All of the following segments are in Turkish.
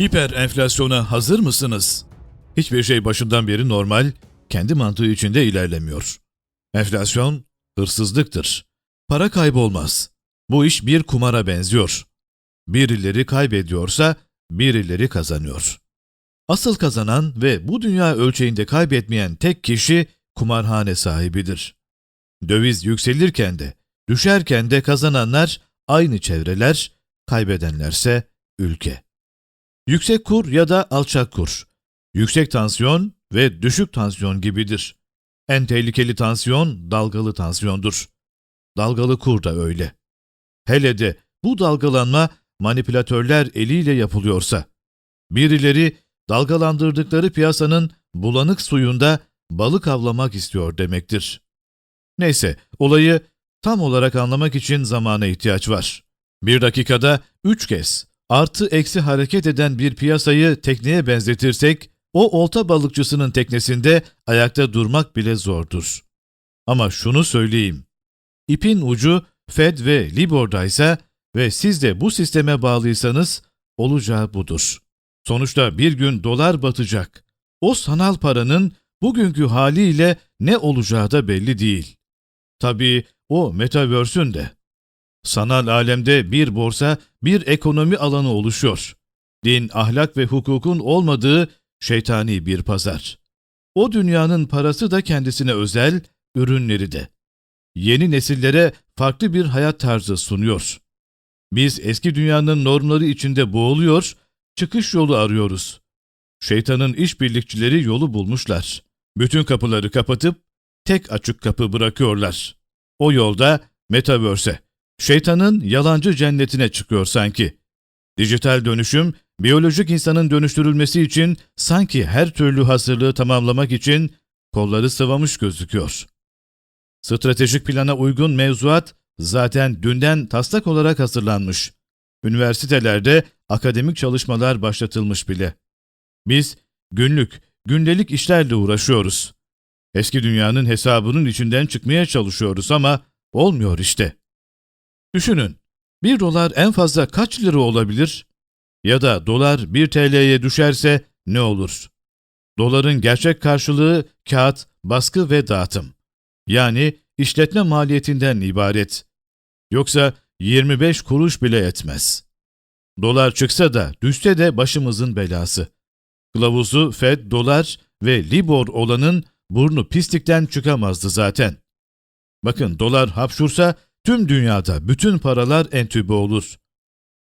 Hiper enflasyona hazır mısınız? Hiçbir şey başından beri normal, kendi mantığı içinde ilerlemiyor. Enflasyon hırsızlıktır. Para kaybolmaz. Bu iş bir kumara benziyor. Birileri kaybediyorsa birileri kazanıyor. Asıl kazanan ve bu dünya ölçeğinde kaybetmeyen tek kişi kumarhane sahibidir. Döviz yükselirken de, düşerken de kazananlar aynı çevreler, kaybedenlerse ülke. Yüksek kur ya da alçak kur, yüksek tansiyon ve düşük tansiyon gibidir. En tehlikeli tansiyon dalgalı tansiyondur. Dalgalı kur da öyle. Hele de bu dalgalanma manipülatörler eliyle yapılıyorsa, birileri dalgalandırdıkları piyasanın bulanık suyunda balık avlamak istiyor demektir. Neyse, olayı tam olarak anlamak için zamana ihtiyaç var. Bir dakikada üç kez artı eksi hareket eden bir piyasayı tekneye benzetirsek, o olta balıkçısının teknesinde ayakta durmak bile zordur. Ama şunu söyleyeyim. İpin ucu Fed ve Libor'daysa ve siz de bu sisteme bağlıysanız olacağı budur. Sonuçta bir gün dolar batacak. O sanal paranın bugünkü haliyle ne olacağı da belli değil. Tabii o metaverse'ün de. Sanal alemde bir borsa, bir ekonomi alanı oluşuyor. Din, ahlak ve hukukun olmadığı şeytani bir pazar. O dünyanın parası da kendisine özel, ürünleri de. Yeni nesillere farklı bir hayat tarzı sunuyor. Biz eski dünyanın normları içinde boğuluyor, çıkış yolu arıyoruz. Şeytanın işbirlikçileri yolu bulmuşlar. Bütün kapıları kapatıp tek açık kapı bırakıyorlar. O yolda Metaverse'e, şeytanın yalancı cennetine çıkıyor sanki. Dijital dönüşüm, biyolojik insanın dönüştürülmesi için sanki her türlü hazırlığı tamamlamak için kolları sıvamış gözüküyor. Stratejik plana uygun mevzuat zaten dünden taslak olarak hazırlanmış. Üniversitelerde akademik çalışmalar başlatılmış bile. Biz günlük, gündelik işlerle uğraşıyoruz. Eski dünyanın hesabının içinden çıkmaya çalışıyoruz ama olmuyor işte. Düşünün, bir dolar en fazla kaç lira olabilir? Ya da dolar 1 TL'ye düşerse ne olur? Doların gerçek karşılığı kağıt, baskı ve dağıtım. Yani işletme maliyetinden ibaret. Yoksa 25 kuruş bile etmez. Dolar çıksa da düşse de başımızın belası. Kılavuzu Fed, dolar ve Libor olanın burnu pislikten çıkamazdı zaten. Bakın dolar hapşursa tüm dünyada bütün paralar entübe olur.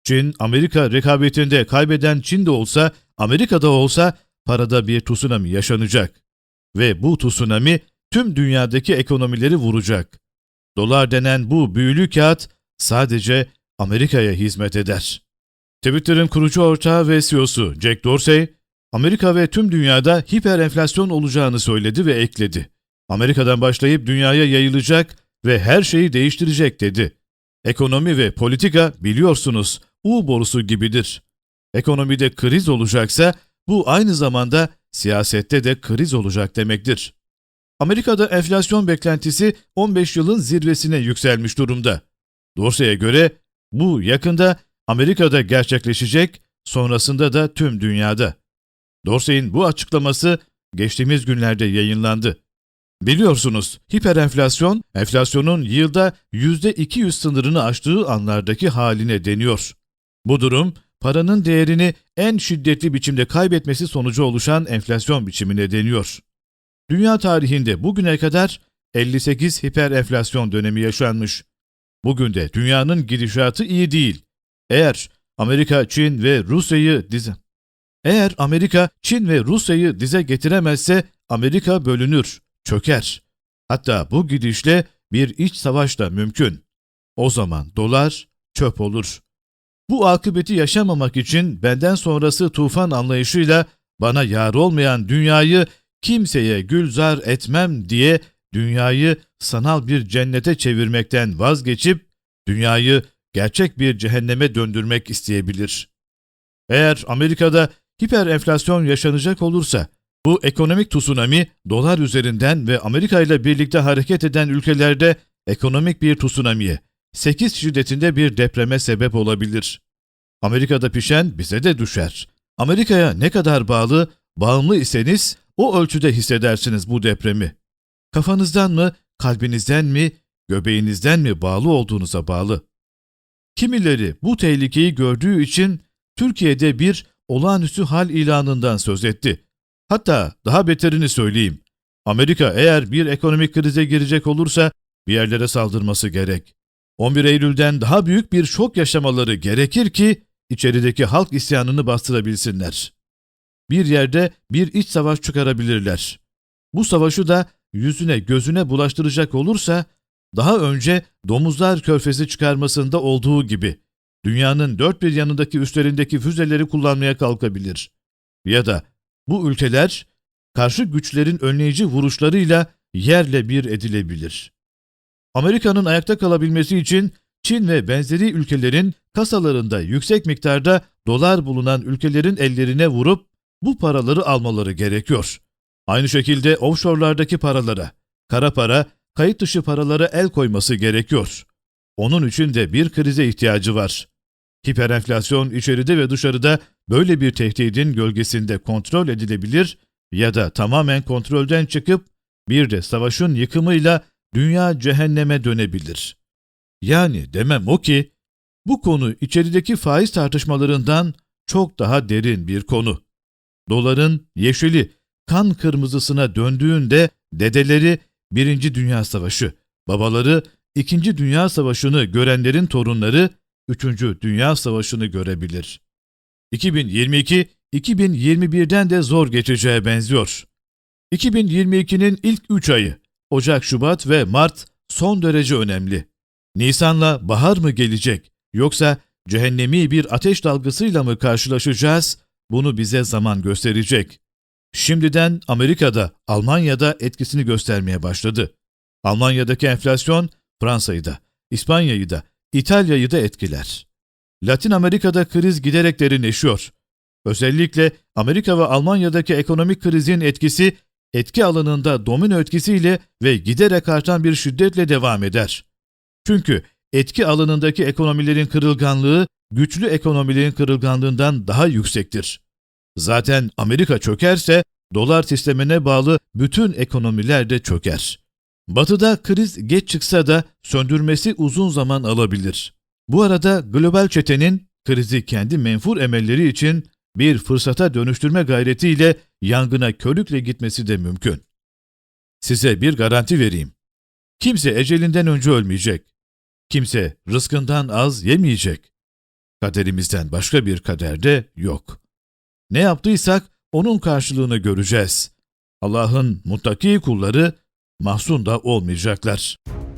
Çin, Amerika rekabetinde kaybeden Çin de olsa, Amerika'da olsa parada bir tsunami yaşanacak. Ve bu tsunami tüm dünyadaki ekonomileri vuracak. Dolar denen bu büyülü kağıt sadece Amerika'ya hizmet eder. Twitter'ın kurucu ortağı ve CEO'su Jack Dorsey, Amerika ve tüm dünyada hiper enflasyon olacağını söyledi ve ekledi. Amerika'dan başlayıp dünyaya yayılacak ve her şeyi değiştirecek dedi. Ekonomi ve politika biliyorsunuz U borusu gibidir. Ekonomide kriz olacaksa bu aynı zamanda siyasette de kriz olacak demektir. Amerika'da enflasyon beklentisi 15 yılın zirvesine yükselmiş durumda. Dorsey'e göre bu yakında Amerika'da gerçekleşecek, sonrasında da tüm dünyada. Dorsey'in bu açıklaması geçtiğimiz günlerde yayınlandı. Biliyorsunuz hiperenflasyon, enflasyonun yılda %200 sınırını aştığı anlardaki haline deniyor. Bu durum, paranın değerini en şiddetli biçimde kaybetmesi sonucu oluşan enflasyon biçimine deniyor. Dünya tarihinde bugüne kadar 58 hiperenflasyon dönemi yaşanmış. Bugün de dünyanın gidişatı iyi değil. Eğer Amerika, Çin ve Rusya'yı dize eğer Amerika, Çin ve Rusya'yı dize getiremezse Amerika bölünür, çöker. Hatta bu gidişle bir iç savaş da mümkün. O zaman dolar çöp olur. Bu akıbeti yaşamamak için benden sonrası tufan anlayışıyla bana yar olmayan dünyayı kimseye gülzar etmem diye dünyayı sanal bir cennete çevirmekten vazgeçip dünyayı gerçek bir cehenneme döndürmek isteyebilir. Eğer Amerika'da hiper enflasyon yaşanacak olursa bu ekonomik tsunami dolar üzerinden ve Amerika ile birlikte hareket eden ülkelerde ekonomik bir tsunamiye, 8 şiddetinde bir depreme sebep olabilir. Amerika'da pişen bize de düşer. Amerika'ya ne kadar bağlı, bağımlı iseniz o ölçüde hissedersiniz bu depremi. Kafanızdan mı, kalbinizden mi, göbeğinizden mi bağlı olduğunuza bağlı. Kimileri bu tehlikeyi gördüğü için Türkiye'de bir olağanüstü hal ilanından söz etti. Hatta daha beterini söyleyeyim. Amerika eğer bir ekonomik krize girecek olursa bir yerlere saldırması gerek. 11 Eylül'den daha büyük bir şok yaşamaları gerekir ki içerideki halk isyanını bastırabilsinler. Bir yerde bir iç savaş çıkarabilirler. Bu savaşı da yüzüne gözüne bulaştıracak olursa daha önce domuzlar körfezi çıkarmasında olduğu gibi dünyanın dört bir yanındaki üstlerindeki füzeleri kullanmaya kalkabilir. Ya da bu ülkeler karşı güçlerin önleyici vuruşlarıyla yerle bir edilebilir. Amerika'nın ayakta kalabilmesi için Çin ve benzeri ülkelerin kasalarında yüksek miktarda dolar bulunan ülkelerin ellerine vurup bu paraları almaları gerekiyor. Aynı şekilde offshore'lardaki paralara, kara para, kayıt dışı paralara el koyması gerekiyor. Onun için de bir krize ihtiyacı var. Hiperenflasyon içeride ve dışarıda böyle bir tehdidin gölgesinde kontrol edilebilir ya da tamamen kontrolden çıkıp bir de savaşın yıkımıyla dünya cehenneme dönebilir. Yani demem o ki bu konu içerideki faiz tartışmalarından çok daha derin bir konu. Doların yeşili kan kırmızısına döndüğünde dedeleri Birinci Dünya Savaşı, babaları İkinci Dünya Savaşı'nı görenlerin torunları Üçüncü Dünya Savaşı'nı görebilir. 2022, 2021'den de zor geçeceğe benziyor. 2022'nin ilk 3 ayı, Ocak, Şubat ve Mart son derece önemli. Nisan'la bahar mı gelecek yoksa cehennemi bir ateş dalgasıyla mı karşılaşacağız? Bunu bize zaman gösterecek. Şimdiden Amerika'da, Almanya'da etkisini göstermeye başladı. Almanya'daki enflasyon Fransa'yı da, İspanya'yı da, İtalya'yı da etkiler. Latin Amerika'da kriz giderek derinleşiyor. Özellikle Amerika ve Almanya'daki ekonomik krizin etkisi etki alanında domino etkisiyle ve giderek artan bir şiddetle devam eder. Çünkü etki alanındaki ekonomilerin kırılganlığı güçlü ekonomilerin kırılganlığından daha yüksektir. Zaten Amerika çökerse dolar sistemine bağlı bütün ekonomiler de çöker. Batı'da kriz geç çıksa da söndürmesi uzun zaman alabilir. Bu arada global çetenin krizi kendi menfur emelleri için bir fırsata dönüştürme gayretiyle yangına körükle gitmesi de mümkün. Size bir garanti vereyim. Kimse ecelinden önce ölmeyecek. Kimse rızkından az yemeyecek. Kaderimizden başka bir kader de yok. Ne yaptıysak onun karşılığını göreceğiz. Allah'ın muttaki kulları mahzun da olmayacaklar.''